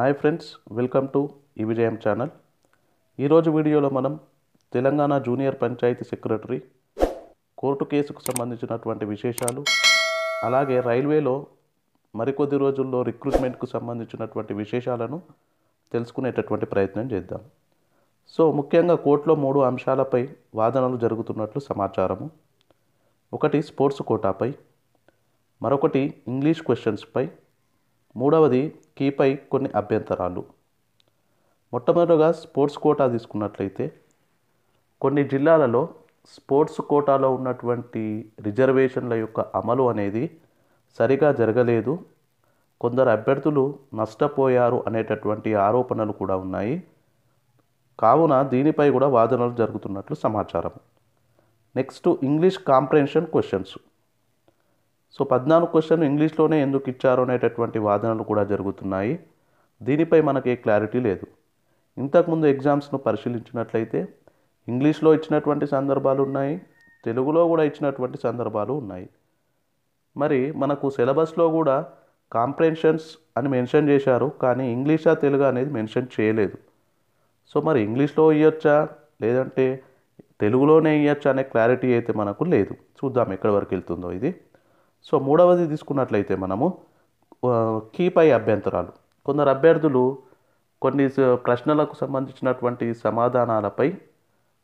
Hi friends welcome to ఈ విజయం channel. ఈరోజు వీడియోలో మనం Telangana junior panchayat secretary court కేసుకు సంబంధించినటువంటి విశేషాలు అలాగే రైల్వేలో మరికొద్ది రోజుల్లో రిక్రూట్మెంట్కు సంబంధించినటువంటి విశేషాలను తెలుసుకునేటటువంటి ప్రయత్నం చేద్దాం. సో ముఖ్యంగా కోర్టులో మూడు అంశాలపై వాదనలు జరుగుతున్నట్లు సమాచారము. ఒకటి స్పోర్ట్స్ కోటాపై మరొకటి ఇంగ్లీష్ క్వశ్చన్స్పై మూడవది కీపై కొన్ని అభ్యంతరాలు. మొట్టమొదటిగా స్పోర్ట్స్ కోటా తీసుకున్నట్లయితే కొన్ని జిల్లాలలో స్పోర్ట్స్ కోటాలో ఉన్నటువంటి రిజర్వేషన్ల యొక్క అమలు అనేది సరిగా జరగలేదు. కొందరు అభ్యర్థులు నష్టపోయారు అనేటటువంటి ఆరోపణలు కూడా ఉన్నాయి. కావున దీనిపై కూడా వాదనలు జరుగుతున్నట్లు సమాచారం. Next English comprehension questions. So పద్నాలుగు క్వశ్చన్ ఇంగ్లీష్లోనే ఎందుకు ఇచ్చారు అనేటటువంటి వాదనలు కూడా జరుగుతున్నాయి. దీనిపై మనకి క్లారిటీ లేదు. ఇంతకుముందు ఎగ్జామ్స్ను పరిశీలించినట్లయితే ఇంగ్లీష్లో ఇచ్చినటువంటి సందర్భాలు ఉన్నాయి తెలుగులో కూడా ఇచ్చినటువంటి సందర్భాలు ఉన్నాయి. మరి మనకు సిలబస్లో కూడా కాంప్రెన్షన్స్ అని మెన్షన్ చేశారు కానీ ఇంగ్లీషా తెలుగు అనేది మెన్షన్ చేయలేదు. సో మరి ఇంగ్లీష్లో ఇవ్వచ్చా లేదంటే తెలుగులోనే ఇవ్వచ్చా అనే క్లారిటీ అయితే మనకు లేదు. చూద్దాం ఎక్కడి వరకు వెళ్తుందో ఇది. సో మూడవది తీసుకున్నట్లయితే మనము కీపై అభ్యంతరాలు. కొందరు అభ్యర్థులు కొన్ని స- ప్రశ్నలకు సంబంధించినటువంటి సమాధానాలపై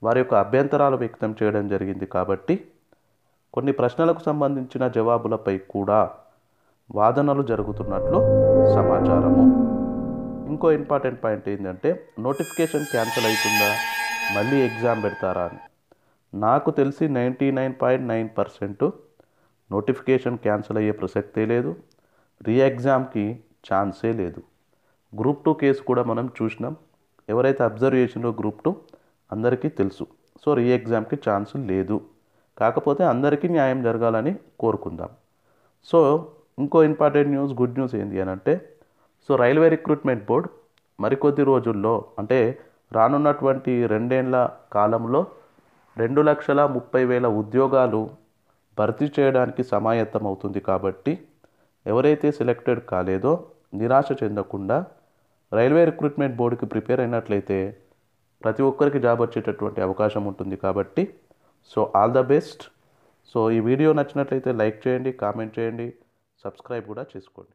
వారి యొక్క అభ్యంతరాలు వ్యక్తం చేయడం జరిగింది కాబట్టి కొన్ని ప్రశ్నలకు సంబంధించిన జవాబులపై కూడా వాదనలు జరుగుతున్నట్లు సమాచారము. ఇంకో ఇంపార్టెంట్ పాయింట్ ఏంటంటే నోటిఫికేషన్ క్యాన్సిల్ అవుతుందా మళ్ళీ ఎగ్జామ్ పెడతారా అని. నాకు తెలిసి ninety nine point nine percent notification cancel అయ్యే ప్రసక్తే లేదు రీఎగ్జామ్కి ఛాన్సే లేదు. గ్రూప్ టూ కేసు కూడా మనం చూసినాం. ఎవరైతే అబ్జర్వ్ గ్రూప్ టూ అందరికీ తెలుసు. సో రీఎగ్జామ్కి ఛాన్స్ లేదు. కాకపోతే అందరికీ న్యాయం జరగాలని కోరుకుందాం. సో ఇంకో ఇంపార్టెంట్ న్యూస్ గుడ్ న్యూస్ ఏంటి అని అంటే సో రైల్వే రిక్రూట్మెంట్ బోర్డ్ మరికొద్ది రోజుల్లో అంటే రానున్నటువంటి రెండేళ్ళ కాలంలో రెండు లక్షల ముప్పై వేల ఉద్యోగాలు భర్తీ చేయడానికి సమాయత్తం అవుతుంది కాబట్టి ఎవరైతే సెలెక్టెడ్ కాలేదో నిరాశ చెందకుండా రైల్వే రిక్రూట్మెంట్ బోర్డుకి ప్రిపేర్ అయినట్లయితే ప్రతి ఒక్కరికి జాబ్ వచ్చేటటువంటి అవకాశం ఉంటుంది కాబట్టి so all the best. So ఈ వీడియో నచ్చినట్లయితే లైక్ చేయండి కామెంట్ చేయండి సబ్స్క్రైబ్ కూడా చేసుకోండి.